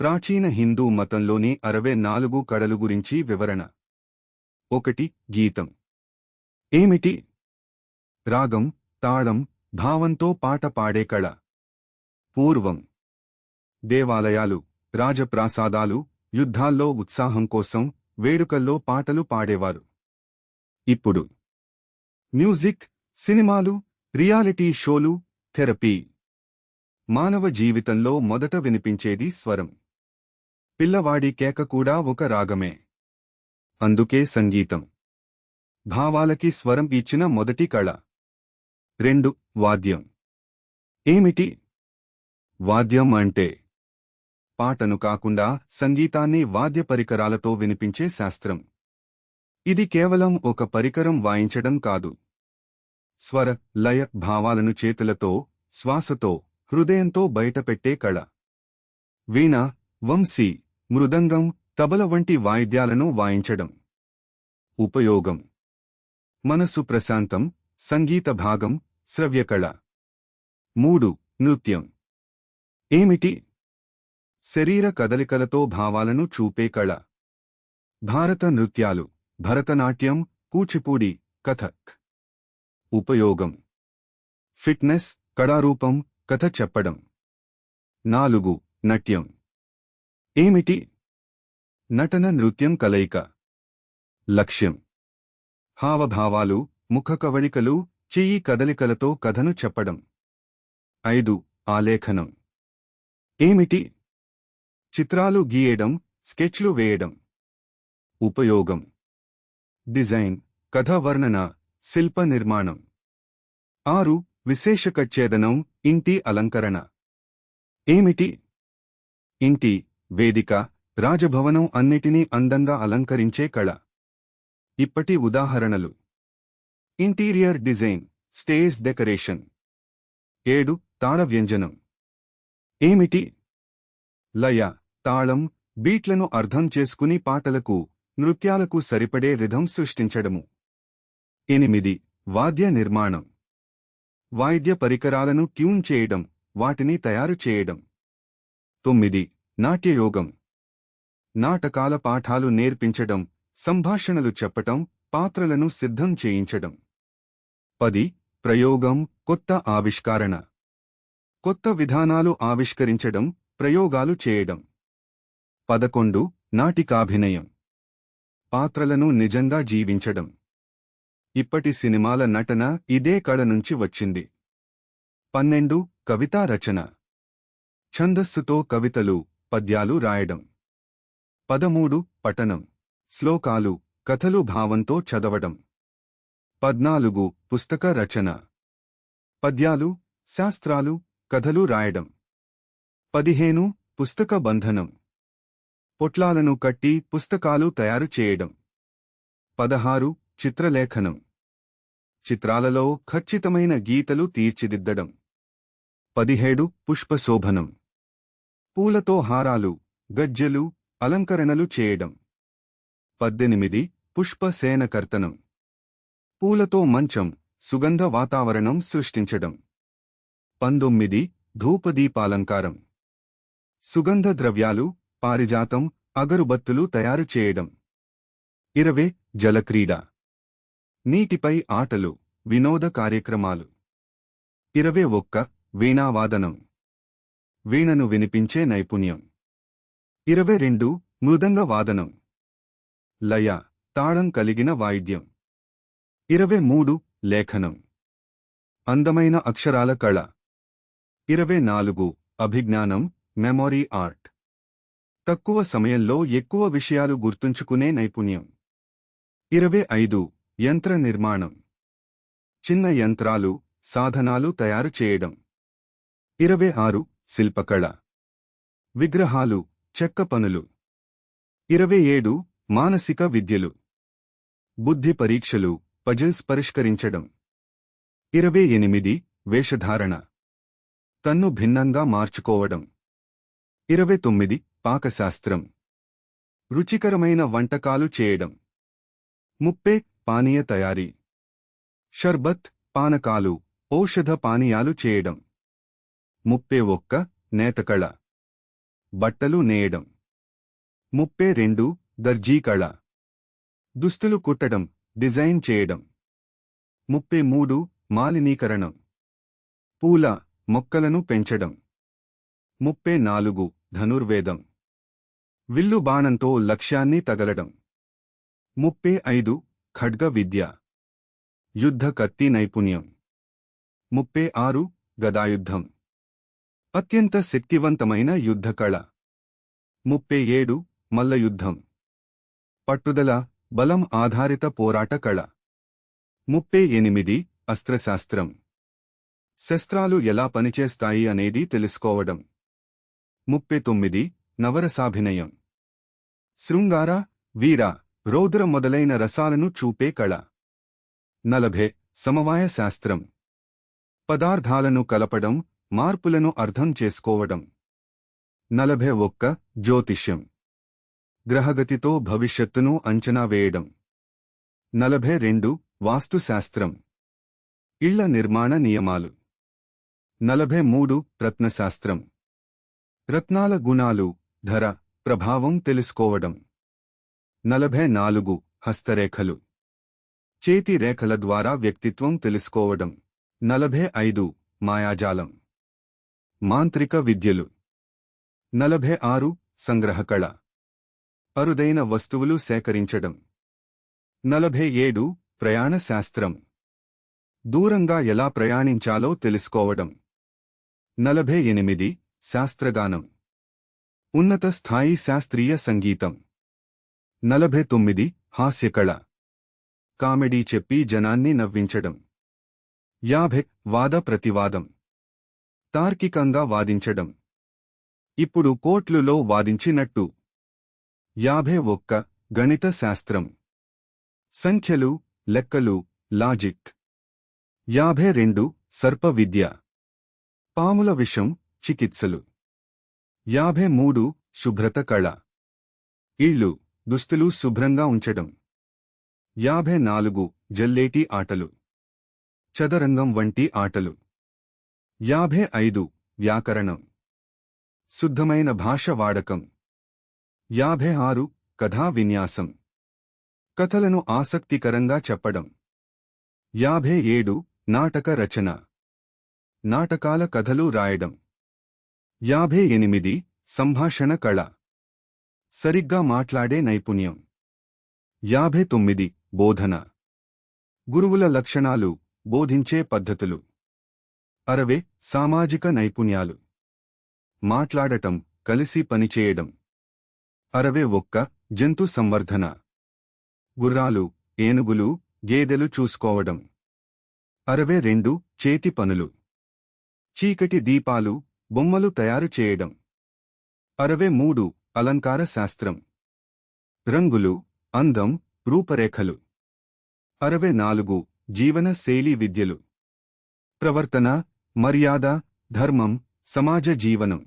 ప్రాచీన హిందూ మతంలోని అరవై నాలుగు కళలు గురించి వివరణ. ఒకటి గీతం. ఏమిటి? రాగం తాళం భావంతో పాట పాడే కళ. పూర్వం. దేవాలయాలు రాజప్రాసాదాలు యుద్ధాల్లో ఉత్సాహం కోసం వేడుకల్లో పాటలు పాడేవారు. ఇప్పుడు. మ్యూజిక్ సినిమాలు రియాలిటీ షోలు థెరపీ. మానవ జీవితంలో మొదట వినిపించేది స్వరం. పిల్లవాడి కేక కూడా ఒక రాగమే. అందుకే సంగీతం. భావాలకి స్వరం ఇచ్చిన మొదటి కళ. రెండు వాద్యం. ఏమిటి? వాద్యం అంటే? పాటను కాకుండా సంగీతాన్ని వాద్య పరికరాలతో వినిపించే శాస్త్రం. ఇది కేవలం ఒక పరికరం వాయించడం కాదు. స్వర లయ భావాలను చేతులతో శ్వాసతో హృదయంతో బయటపెట్టే కళ. వీణ వంశీ. మృదంగం తబల వంటి వాయిద్యాలను వాయించడం. ఉపయోగం. మనసు ప్రశాంతం సంగీత భాగం శ్రవ్యకళ. మూడు నృత్యం. ఏమిటి? శరీర కదలికలతో భావాలను చూపే కళ. భారత నృత్యాలు భరతనాట్యం కూచిపూడి కథక్. ఉపయోగం. ఫిట్నెస్ కళారూపం కథ చెప్పడం. నాలుగు నట్యం. ఏమిటి? నటన నృత్యం కలయిక. లక్ష్యం. హావభావాలు ముఖ కవళికలు చెయ్యి కదలికలతో కథను చెప్పడం. ఐదు ఆలేఖనం. ఏమిటి? చిత్రాలు గీయడం స్కెచ్లు వేయడం. ఉపయోగం. డిజైన్ కథ వర్ణన శిల్ప నిర్మాణం. ఆరు విశేషకచ్ఛేదనం ఇంటి అలంకరణ. ఏమిటి? ఇంటి వేదిక రాజభవనం అన్నిటినీ అందంగా అలంకరించే కళ. ఇప్పటి ఉదాహరణలు. Interior design stage decoration. ఏడు తాళ వ్యంజనం. ఏమిటి? లయ తాళం బీట్లను అర్థం చేసుకుని పాటలకు నృత్యాలకు సరిపడే రిధం సృష్టించడము. ఎనిమిది వాద్య నిర్మాణం. వాయిద్య పరికరాలను ట్యూన్ చేయడం వాటిని తయారు చేయడం. తొమ్మిది నాట్యయోగం. నాటకాల పాఠాలు నేర్పించడం సంభాషణలు చెప్పటం పాత్రలను సిద్ధం చేయించడం. పది. ప్రయోగం కొత్త ఆవిష్కారణ. కొత్త విధానాలు ఆవిష్కరించడం ప్రయోగాలు చేయడం. పదకొండు. నాటికాభినయం. పాత్రలను నిజంగా జీవించడం. ఇప్పటి సినిమాల నటన ఇదే కళ నుంచి వచ్చింది. పన్నెండు. కవితా రచన. ఛందస్సుతో కవితలు పద్యాలు రాయడం. పదమూడు పఠనం. శ్లోకాలు కథలు భావంతో చదవడం. పద్నాలుగు పుస్తక రచన. పద్యాలు శాస్త్రాలు కథలు రాయడం. పదిహేను పుస్తక బంధనం. పొట్లాలను కట్టి పుస్తకాలు తయారు చేయడం. పదహారు చిత్రలేఖనం. చిత్రాలలో ఖచ్చితమైన గీతలు తీర్చిదిద్దడం. పదిహేడు పుష్పశోభనం. పూలతో హారాలు గజ్జెలు అలంకరణలు చేయడం. పద్దెనిమిది. పుష్పసేనకర్తనం పూలతో మంచం సుగంధ వాతావరణం సృష్టించడం. పంతొమ్మిది. ధూపదీపాలంకారం. సుగంధ ద్రవ్యాలు పారిజాతం అగరుబత్తులు తయారు చేయడం. ఇరవే. జలక్రీడ. నీటిపై ఆటలు వినోద కార్యక్రమాలు. ఇరవే ఒక్క. వీణావాదనం. వీణను వినిపించే నైపుణ్యం. ఇరవై రెండు మృదంగ వాదనం. లయ తాళం కలిగిన వాయిద్యం. ఇరవై మూడు లేఖనం. అందమైన అక్షరాల కళ. ఇరవై నాలుగు అభిజ్ఞానం మెమొరీ ఆర్ట్. తక్కువ సమయంలో ఎక్కువ విషయాలు గుర్తుంచుకునే నైపుణ్యం. ఇరవై ఐదు యంత్ర నిర్మాణం. చిన్న యంత్రాలు సాధనాలు తయారు చేయడం. ఇరవై ఆరు శిల్పకళ. విగ్రహాలు చెక్క పనులు. ఇరవై ఏడు మానసిక విద్యలు. బుద్ధి పరీక్షలు పజిల్స్ పరిష్కరించడం. ఇరవై ఎనిమిది వేషధారణ. తన్ను భిన్నంగా మార్చుకోవడం. ఇరవై తొమ్మిది పాకశాస్త్రం. రుచికరమైన వంటకాలు చేయడం. ముప్పే పానీయ తయారీ. షర్బత్ పానకాలు ఔషధ పానీయాలు చేయడం. ముప్పే ఒక్క నేతకళ. బట్టలు నేయడం. ముప్పై రెండు దర్జీ కళ. దుస్తులు కుట్టడం డిజైన్ చేయడం. ముప్పై మూడు మాలినీకరణం. పూల మొక్కలను పెంచడం. ముప్పై నాలుగు ధనుర్వేదం. విల్లు బాణంతో లక్ష్యాన్ని తగలడం. ముప్పై ఐదు ఖడ్గ విద్య. యుద్ధ కత్తి నైపుణ్యం. ముప్పై ఆరు గదాయుద్ధం. అత్యంత శక్తివంతమైన యుద్ధకళ. ముప్పై ఏడు మల్లయుద్ధం పట్టుదల బలం ఆధారిత పోరాట కళ. ముప్పై ఎనిమిది అస్త్రశాస్త్రం. శస్త్రాలు ఎలా పనిచేస్తాయి అనేది తెలుసుకోవడం. ముప్పై తొమ్మిది నవరసాభినయం. శృంగార వీర రౌద్ర మొదలైన రసాలను చూపే కళ. నలభే సమవాయ శాస్త్రం. పదార్థాలను కలపడం మార్పులను అర్థం చేసుకోవడం. నలభై ఒక్క జ్యోతిష్యం. గ్రహగతితో భవిష్యత్తును అంచనా వేయడం. నలభై రెండు వాస్తుశాస్త్రం. ఇళ్ళ నిర్మాణ నియమాలు. నలభై మూడు రత్నశాస్త్రం. రత్నాల గుణాలు ధర ప్రభావం తెలుసుకోవడం. నలభై నాలుగు హస్తరేఖలు. చేతి రేఖల ద్వారా వ్యక్తిత్వం తెలుసుకోవడం. నలభై ఐదు మాయాజాలం. మాంత్రిక విద్యలు. నలభై ఆరు సంగ్రహకళ. అరుదైన వస్తువులు సేకరించడం. నలభై ఏడు ప్రయాణ శాస్త్రం. దూరంగా ఎలా ప్రయాణించాలో తెలుసుకోవడం. నలభై ఎనిమిది శాస్త్రగానం. ఉన్నత స్థాయి శాస్త్రీయ సంగీతం. నలభై తొమ్మిది హాస్యకళ. కామెడీ చెప్పి జనాన్ని నవ్వించడం. యాభై వాద ప్రతివాదం. తార్కికంగా వాదించడం. ఇప్పుడు కోట్లులో వాదించినట్టు. యాభై ఒక్క గణిత శాస్త్రం. సంఖ్యలు లెక్కలు లాజిక్. యాభై రెండు సర్ప విద్య. పాముల విషం చికిత్సలు. యాభై మూడు శుభ్రత కళ. ఇళ్ళు దుస్తులు శుభ్రంగా ఉంచడం. యాభై నాలుగు జల్లేటి ఆటలు. చదరంగం వంటి ఆటలు. యాభై ఐదు వ్యాకరణం. శుద్ధమైన భాష వాడకం. యాభై ఆరు కథా విన్యాసం. కథలను ఆసక్తికరంగా చెప్పడం. యాభై ఏడు నాటక రచన. నాటకాల కథలు రాయడం. యాభై ఎనిమిది సంభాషణ కళ. సరిగ్గా మాట్లాడే నైపుణ్యం. యాభై తొమ్మిది బోధన. గురువుల లక్షణాలు బోధించే పద్ధతులు. అరవే సామాజిక నైపుణ్యాలు. మాట్లాడటం కలిసి పనిచేయడం. అరవే ఒక్క జంతు సంవర్ధన. గుర్రాలు ఏనుగులు గేదెలు చూసుకోవడం. అరవై రెండు చేతి పనులు. చీకటి దీపాలు బొమ్మలు తయారు చేయడం. అరవై మూడు అలంకార శాస్త్రం. రంగులు అందం రూపరేఖలు. అరవై నాలుగు జీవన శైలి విద్యలు. ప్రవర్తన మర్యాద ధర్మం సమాజ జీవనం